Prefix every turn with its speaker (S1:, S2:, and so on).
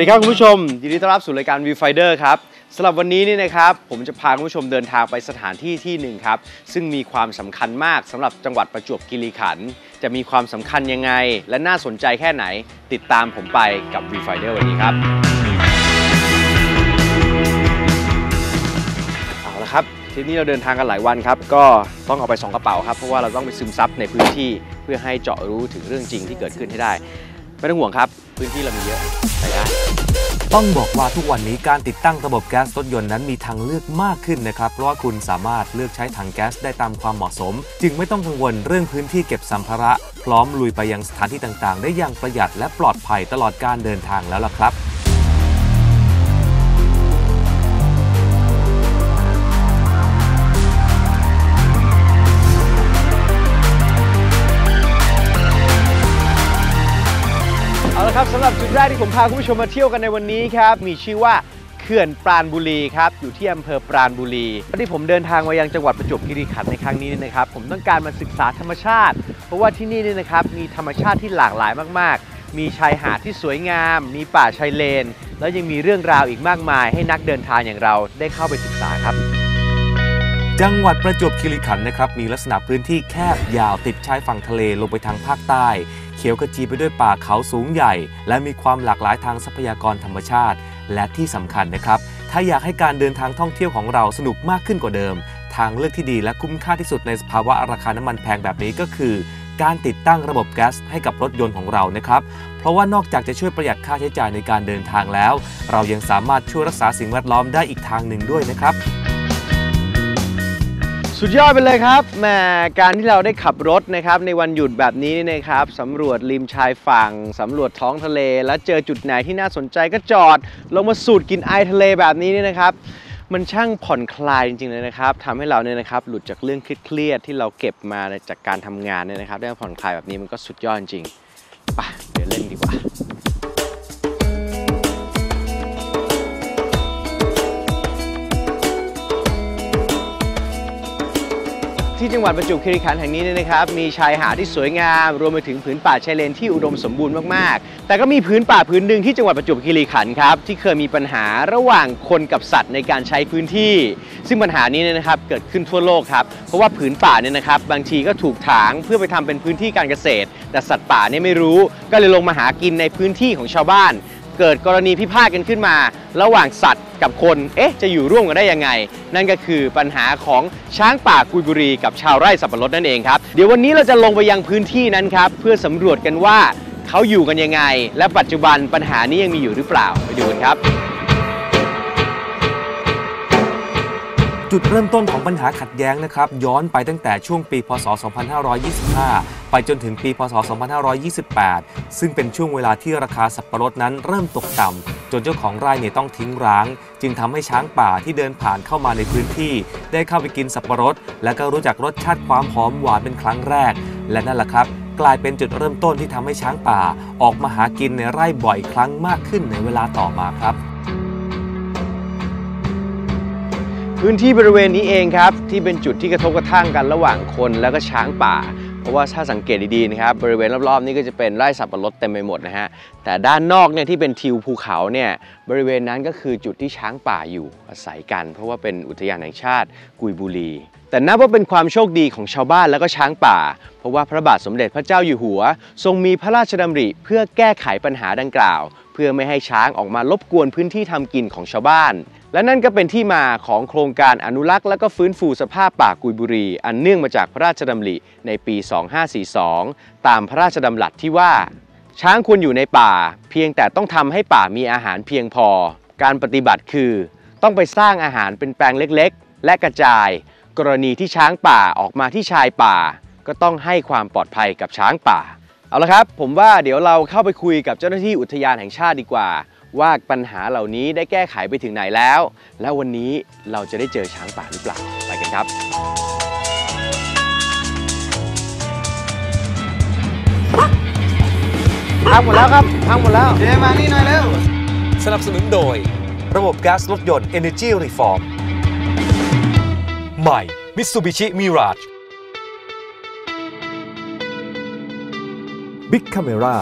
S1: วัสดีครับคุณผู้ชมยินดีต้อนรับสู่รายการ Viewfinder ครับสำหรับวันนี้นี่นะครับผมจะพาคุณผู้ชมเดินทางไปสถานที่ที่หนึ่งครับ ซึ่งมีความสำคัญมากสำหรับจังหวัดประจวบคีรีขันธ์จะมีความสำคัญยังไง และน่าสนใจแค่ไหน ติดตามผมไปกับ Viewfinder วันนี้ครับเอาละครับทริปนี้เราเดินทางกันหลายวันครับ ก็ต้องเอาไป2กระเป๋าครับเพราะว่าเราต้องไปซึมซับในพื้นที่เพื่อให้เจาะรู้ถึงเรื่องจริงที่เกิดขึ้นให้ได้ ไม่ต้องห่วงครับ พื้นที่เรามีเยอะไปได้
S2: ต้องบอกว่าทุกวันนี้การติดตั้งระบบแก๊สรถยนต์นั้นมีทางเลือกมากขึ้นนะครับ เพราะว่าคุณสามารถเลือกใช้ถังแก๊สได้ตามความเหมาะสม จึงไม่ต้องกังวลเรื่องพื้นที่เก็บสัมภาระ พร้อมลุยไปยังสถานที่ต่างๆ ได้อย่างประหยัดและปลอดภัยตลอดการเดินทางแล้วล่ะครับ
S1: ครับสำหรับจุดแรกที่ผมพาคุณผู้ชมมาเที่ยวกันในวันนี้ครับ มีชื่อว่าเขื่อนปราณบุรีครับอยู่ที่อำเภอปราณบุรีที่ผมเดินทางมายังจังหวัดประจวบคีรีขันธ์ในครั้งนี้เนี่ยนะครับ ผมต้องการมาศึกษาธรรมชาติ เพราะว่าที่นี่เนี่ยนะครับมีธรรมชาติที่หลากหลายมาก ๆ มีชายหาดที่สวยงาม มีป่าชายเลน แล้วยังมีเรื่องราวอีกมากมาย ให้นักเดินทางอย่างเราได้เข้าไปศึกษาครับ
S2: จังหวัดประจวบคีรีขันธ์นะครับมีลักษณะพื้นที่แคบยาวติดชายฝั่งทะเลลงไปทางภาคใต้ เขียวขจีไปด้วยป่าเขาสูงใหญ่ และมีความหลากหลายทางทรัพยากรธรรมชาติ และที่สำคัญนะครับ ถ้าอยากให้การเดินทางท่องเที่ยวของเราสนุกมากขึ้นกว่าเดิม ทางเลือกที่ดีและคุ้มค่าที่สุดในสภาวะราคาน้ำมันแพงแบบนี้ก็คือ การติดตั้งระบบแก๊สให้กับรถยนต์ของเรานะครับ เพราะว่านอกจากจะช่วยประหยัดค่าใช้จ่ายในการเดินทางแล้ว เรายังสามารถช่วยรักษาสิ่งแวดล้อมได้อีกทางหนึ่งด้วยนะครับ
S1: สุดยอดไปเลยครับแหมการที่เราได้ขับรถนะครับในวันหยุดแบบนี้นี่นะครับสำรวจริมชายฝั่งสำรวจท้องทะเล แล้วเจอจุดไหนที่น่าสนใจก็จอด ลงมาสูดกลินไอทะเลแบบนี้นี่นะครับ มันช่างผ่อนคลายจริงๆเลยนะครับทำให้เราเนี่ยนะครับหลุดจากเรื่องเครียดๆที่เราเก็บมาจากการทำงานเนี่ยนะครับได้มาผ่อนคลายแบบนี้มันก็สุดยอดจริงไปเดี๋ยวเล่นดีกว่า ที่จังหวัดประจวบคีรีขันธ์แห่งนี้เนี่ยนะครับมีชายหาดที่สวยงาม รวมไปถึงผืนป่าชายเลนที่อุดมสมบูรณ์มากๆ แต่ก็มีผืนป่าผืนหนึ่งที่จังหวัดประจวบคีรีขันธ์ครับที่เคยมีปัญหาระหว่างคนกับสัตว์ในการใช้พื้นที่ ซึ่งปัญหานี้เนี่ยนะครับเกิดขึ้นทั่วโลกครับเพราะว่าผืนป่าเนี่ยนะครับบางทีก็ถูกถางเพื่อไปทำเป็นพื้นที่การเกษตร แต่สัตว์ป่าเนี่ยไม่รู้ ก็เลยลงมาหากินในพื้นที่ของชาวบ้าน เกิดกรณีพิพาทกันขึ้นมา ระหว่างสัตว์กับคน เอ๊ะ จะอยู่ร่วมกันได้ยังไง นั่นก็คือปัญหาของช้างป่ากุยบุรีกับชาวไร่สับปะรดนั่นเองครับ เดี๋ยววันนี้เราจะลงไปยังพื้นที่นั้นครับ เพื่อสำรวจกันว่าเขาอยู่กันยังไง และปัจจุบันปัญหานี้ยังมีอยู่หรือเปล่า ไปดูกันครับ
S2: จุดเริ่มต้นของปัญหาขัดแย้งนะครับ ย้อนไปตั้งแต่ช่วงปี พศ 2525 ไปจนถึงปีพศ 2528 ซึ่งเป็นช่วงเวลาที่ราคาสับปะรดนั้นเริ่มตกต่ำจนเจ้าของไร่เนี่ยต้องทิ้งร้าง จึงทำให้ช้างป่าที่เดินผ่านเข้ามาในพื้นที่ ได้เข้าไปกินสับปะรด และก็รู้จักรสชาติความหอมหวานเป็นครั้งแรก และนั่นแหละครับ กลายเป็นจุดเริ่มต้นที่ทำให้ช้างป่า ออกมาหากินในไร่บ่อยครั้งมากขึ้นในเวลาต่อมาครับ
S1: พื้นที่บริเวณนี้เองครับ ที่เป็นจุดที่กระทบกระทั่งกันระหว่างคนแล้วก็ช้างป่า ราะว่าถ้าสังเกตดีๆนะครับบริเวณรอบๆ นี้ก็จะเป็นไร่สับปะรดเต็มไปหมดนะฮะแต่ด้านนอกเนี่ยที่เป็นทิวภูเขาเนี่ยบริเวณนั้นก็คือจุดที่ช้างป่าอยู่อาศัยกัน เพราะว่าเป็นอุทยานแห่งชาติกุยบุรี แต่นับว่าเป็นความโชคดีของชาวบ้านแล้วก็ช้างป่า เพราะว่าพระบาทสมเด็จพระเจ้าอยู่หัว ทรงมีพระราชดำริเพื่อแก้ไขปัญหาดังกล่าว เพื่อไม่ให้ช้างออกมารบกวนพื้นที่ทำกินของชาวบ้าน และนั่นก็เป็นที่มาของโครงการอนุรักษ์และก็ฟื้นฟูสภาพป่ากุยบุรี อันเนื่องมาจากพระราชดำริในปี 2542 ตามพระราชดำรัสที่ว่า ช้างควรอยู่ในป่า เพียงแต่ต้องทำให้ป่ามีอาหารเพียงพอ การปฏิบัติคือ ต้องไปสร้างอาหารเป็นแปลงเล็กๆ และกระจาย กรณีที่ช้างป่าออกมาที่ชายป่า ก็ต้องให้ความปลอดภัยกับช้างป่า เอาละครับ ผมว่าเดี๋ยวเราเข้าไปคุยกับเจ้าหน้าที่อุทยานแห่งชาติดีกว่า ว่าปัญหาเหล่านี้ได้แก้ไขไปถึงไหนแล้ว แล้ววันนี้เราจะได้เจอช้างป่าหรือเปล่าไปกันครับ พังหมดแล้วครับ พังหมดแล้ว
S3: เจมานี่หน่อยเร็ว
S2: สนับสนุนโดย ระบบก๊าซรถยนต์ Energy Reform ใหม่ Mitsubishi Mirage Big Camera